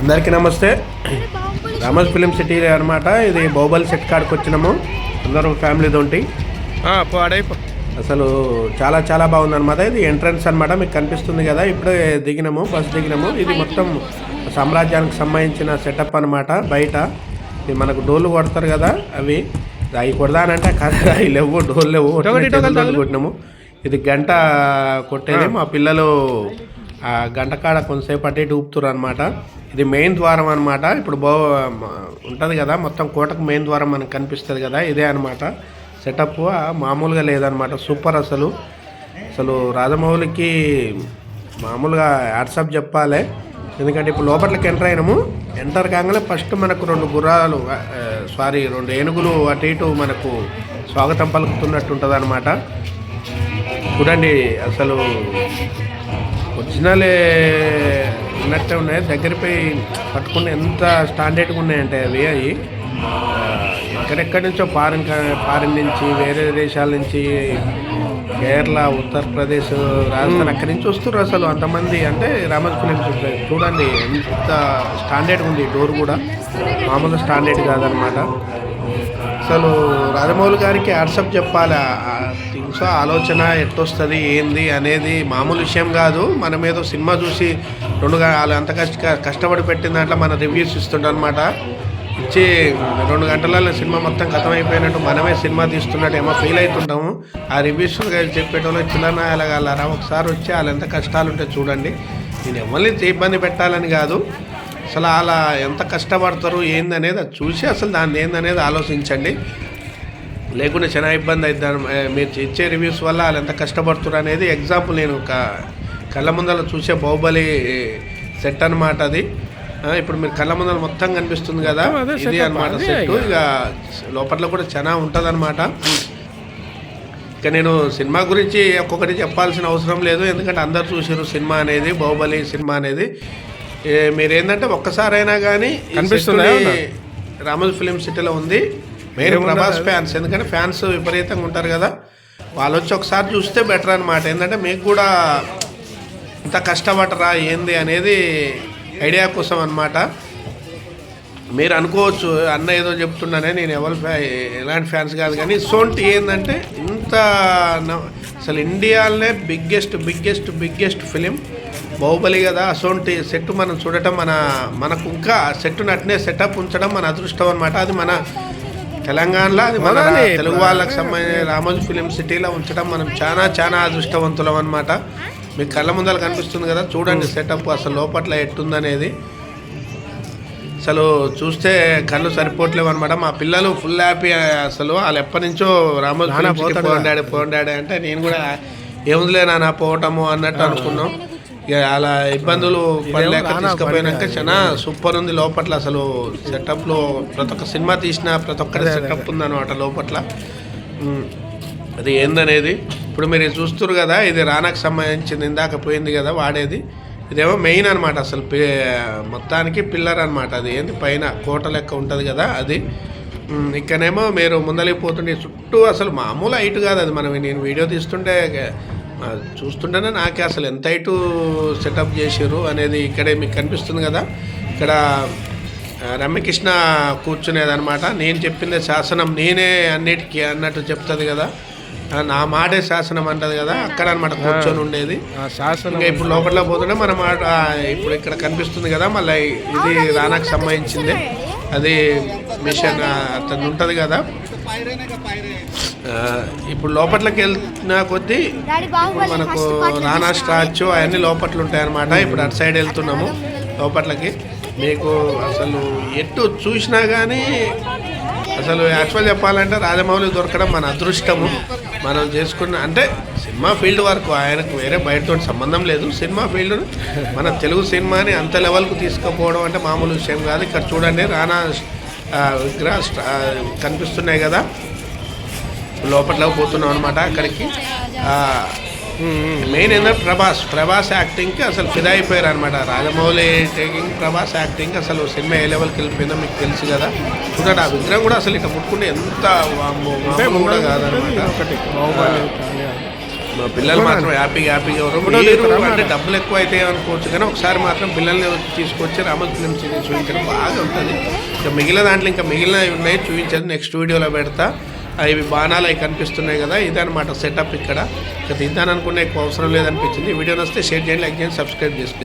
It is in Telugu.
అందరికీ నమస్తే. రామోస్ ఫిలిం సిటీ అనమాట ఇది బాహుబలి సెట్ కాడికి వచ్చినాము. అందరూ ఫ్యామిలీ తోటి. పాడైపో అసలు చాలా చాలా బాగుంది అనమాట ఇది ఎంట్రన్స్ అనమాట మీకు కనిపిస్తుంది కదా. ఇప్పుడే దిగినాము బస్ దిగినాము. ఇది మొత్తం సామ్రాజ్యానికి సంబంధించిన సెటప్ అనమాట బయట ఇది మనకు డోలు కొడతారు కదా అవి. అవి కొడదానంటే కాదు లేవు డోలు లేవు. కొట్టినాము. ఇది గంట కొట్టేది మా పిల్లలు ఆ గంటకాడ కొంతసేపు అటు ఇటు ఊపుతురు అనమాట ఇది మెయిన్ ద్వారం అనమాట ఇప్పుడు బో ఉంటుంది కదా మొత్తం కోటకు మెయిన్ ద్వారం మనకు కనిపిస్తుంది కదా ఇదే అనమాట సెటప్ మామూలుగా లేదనమాట సూపర్ అసలు. అసలు రాజమౌళికి మామూలుగా యాడ్సప్ చెప్పాలి. ఎందుకంటే ఇప్పుడు లోపలికి ఎంటర్ అయినాము. ఎంటర్ కాగానే ఫస్ట్ మనకు రెండు గుర్రాలు సారీ రెండు ఏనుగులు అటు ఇటు మనకు స్వాగతం పలుకుతున్నట్టు ఉంటుంది అనమాట చూడండి అసలు ఒరిజినలే ఉన్నట్టే ఉన్నాయి. దగ్గర పోయి పట్టుకుని ఎంత స్టాండర్డ్గా ఉన్నాయంటే అవి అవి. ఎక్కడెక్కడి నుంచో ఫారిన్ ఫారిన్ నుంచి వేరే దేశాల నుంచి కేరళ ఉత్తరప్రదేశ్ రాజస్థాన్ అక్కడి నుంచి వస్తున్నారు అసలు అంతమంది. అంటే రామోజీ ఫిలిమ్స్. చూడండి ఎంత స్టాండర్డ్గా ఉంది డోర్ కూడా. మామూలు స్టాండర్డ్ కాదనమాట అసలు రాజమౌళి గారికి వాట్సప్ చెప్పాలి? థింగ్స్ ఆలోచన ఎట్టొస్తుంది ఏంది అనేది మామూలు విషయం కాదు. మనం ఏదో సినిమా చూసి రెండు గ- వాళ్ళు అంత కష్ట కష్టపడి పెట్టిన దాంట్లో మన రివ్యూస్ ఇస్తుంటాం ఇచ్చి రెండు గంటలలో సినిమా మొత్తం ఖతం అయిపోయినట్టు మనమే సినిమా తీస్తున్నట్టు ఏమో ఫీల్ అవుతుంటాము ఆ రివ్యూస్ చెప్పేటోళ్ళు చిల్లన ఎలాగలరా? ఒకసారి వచ్చి వాళ్ళు ఎంత కష్టాలు ఉంటే చూడండి. నేను ఎవరిని ఇబ్బంది పెట్టాలని కాదు. అసలు అలా ఎంత కష్టపడతారు ఏందనేది అది చూసి అసలు దాన్ని ఏందనేది ఆలోచించండి. లేకుంటే చాలా ఇబ్బంది అవుతుంది మీరు ఇచ్చే రివ్యూస్ వల్ల వాళ్ళు ఎంత కష్టపడుతున్నారు అనేది ఎగ్జాంపుల్ నేను ఒక కళ్ళ ముందర చూసే బాహుబలి సెట్ అనమాట అది. ఇప్పుడు మీరు కళ్ళ ముందర మొత్తం కనిపిస్తుంది కదా ఇది అనమాట సెట్ ఇక. లోపల కూడా చాలా ఉంటుంది ఇక నేను సినిమా గురించి ఒక్కొక్కటి చెప్పాల్సిన అవసరం లేదు ఎందుకంటే అందరు చూసారు సినిమా అనేది బాహుబలి సినిమా అనేది. ఏ, మీరు ఏంటంటే ఒక్కసారైనా కానీ కనిపిస్తుందా? రామోజీ ఫిలిం సిటీలో ఉంది మెయిన్ ప్రభాస్? ఫ్యాన్స్ ఎందుకంటే ఫ్యాన్స్ విపరీతంగా ఉంటారు కదా వాళ్ళు వచ్చి ఒకసారి చూస్తే బెటర్ అనమాట ఏంటంటే మీకు కూడా ఇంత కష్టపడరా ఏంది అనేది ఐడియా కోసం అనమాట మీరు అనుకోవచ్చు అన్న ఏదో చెప్తున్నానే నేను ఎవరి ఫ్యా ఎలాంటి ఫ్యాన్స్ కాదు కానీ సోంటి ఏంటంటే ఇంత అసలు ఇండియాలోనే biggest biggest biggest film Baahubali కదా అసోంటి సెట్ మనం చూడటం మన మనకు ఇంకా సెట్ నట్నే సెటప్ ఉంచడం మన అదృష్టం అనమాట అది మన తెలంగాణలో అది మన. తెలుగు వాళ్ళకి సంబంధించిన రామోజీ ఫిలిం సిటీలో ఉంచడం మనం చాలా చాలా అదృష్టవంతులం అనమాట మీకు కళ్ళ ముందర కనిపిస్తుంది కదా చూడండి సెటప్ అసలు లోపట్ల ఎట్టుందనేది. అసలు చూస్తే కళ్ళు సరిపోవట్లేవు అనమాట మా పిల్లలు ఫుల్ హ్యాపీ అసలు. వాళ్ళు ఎప్పటి నుంచో రామోజీ ఫిలిం సిటీ పోతాడు పోండి డాడీ పోండి డాడీ అంటే నేను కూడా ఏముందిలే నాన్న పోవటము అన్నట్టు అనుకున్నాం. అలా ఇబ్బందులు పడలేక తీసుకుపోయినాక. చాలా సూపర్ ఉంది లోపట్ల అసలు సెటప్లో ప్రతి ఒక్క సినిమా తీసిన ప్రతి ఒక్కరి సెటప్ ఉందన్నమాట లోపట్ల అది ఏందనేది? ఇప్పుడు మీరు చూస్తున్నారు కదా ఇది రానాకు సంబంధించింది ఇందాక పోయింది కదా వాడేది. ఇదేమో మెయిన్ అనమాట అసలు మొత్తానికి పిల్లర్ అనమాట అది. ఏంది? పైన కోట లెక్క ఉంటుంది కదా అది. ఇక్కడనేమో మీరు ముందలికి పోతుండే చుట్టూ అసలు మామూలు హైట్ కాదు అది. మనం నేను వీడియో తీస్తుంటే చూస్తుంటేనే నాకే అసలు ఎంత హైటు సెటప్ చేసారు అనేది ఇక్కడే మీకు కనిపిస్తుంది కదా. ఇక్కడ రమ్యకృష్ణ కూర్చునేది అనమాట నేను చెప్పిందే శాసనం నేనే అన్నిటికీ అన్నట్టు చెప్తుంది కదా. నా మాటే శాసనం అంటది కదా. అక్కడ అనమాట కూర్చొని ఉండేది. ఆ శాసనం ఇప్పుడు లోపల పోతుంటే మన మాట ఇప్పుడు ఇక్కడ కనిపిస్తుంది కదా. మళ్ళీ ఇది రానాకు సంబంధించింది. అది మిషన్ అతను ఉంటుంది కదా. ఇప్పుడు లోపట్లకి వెళ్తున్న కొద్దీ మనకు రానా స్టాచ్యూ అవన్నీ లోపట్లు ఉంటాయి అన్నమాట ఇప్పుడు అటు సైడ్ వెళ్తున్నాము లోపట్లకి. మీకు అసలు ఎటు చూసినా కానీ అసలు యాక్చువల్ చెప్పాలంటే రాజమౌళి దొరకడం మన అదృష్టము. మనం చేసుకున్న అంటే సినిమా ఫీల్డ్ వరకు ఆయనకు వేరే బయటతో సంబంధం లేదు. సినిమా ఫీల్డ్ మన తెలుగు సినిమాని అంత లెవెల్కు తీసుకుపోవడం అంటే మామూలు విషయం కాదు. ఇక్కడ చూడండి రానా విగ్రహ కనిపిస్తున్నాయి కదా. లోపల పోతున్నాం అనమాట అక్కడికి. మెయిన్ ఏంటంటే ప్రభాస్. ప్రభాస్ యాక్టింగ్కి అసలు ఫిదా అయిపోయారు అనమాట రాజమౌళి టేకింగ్ ప్రభాస్ యాక్టింగ్ అసలు సినిమా ఏ లెవెల్కి వెళ్ళిపోయిందో మీకు తెలుసు కదా. చూడండి ఆ విగ్రహం కూడా అసలు ఇట్లా ముట్టుకుంటే ఎంత కూడా కాదనమాట ఒకటి మా పిల్లలు మాత్రం హ్యాపీగా హ్యాపీగా ఉన్నారు అంటే? డబ్బులు ఎక్కువ అయితే అనుకోవచ్చు కానీ ఒకసారి మాత్రం పిల్లల్ని తీసుకొచ్చి రామల్ ఫిలిమ్స్ చూపించడం బాగా ఉంటుంది. ఇంకా మిగిలిన దాంట్లో ఇంకా మిగిలినవి ఉన్నాయి చూపించదు. నెక్స్ట్ వీడియోలో పెడతా. అవి బాణాలు అవి కనిపిస్తున్నాయి కదా ఇదనమాట సెటప్ ఇక్కడ. ఇక తిద్దాను అనుకునే ఎక్కువ అవసరం లేదనిపించింది. వీడియో వస్తే షేర్ చేయండి లైక్ చేయండి సబ్స్క్రైబ్ చేసుకోండి.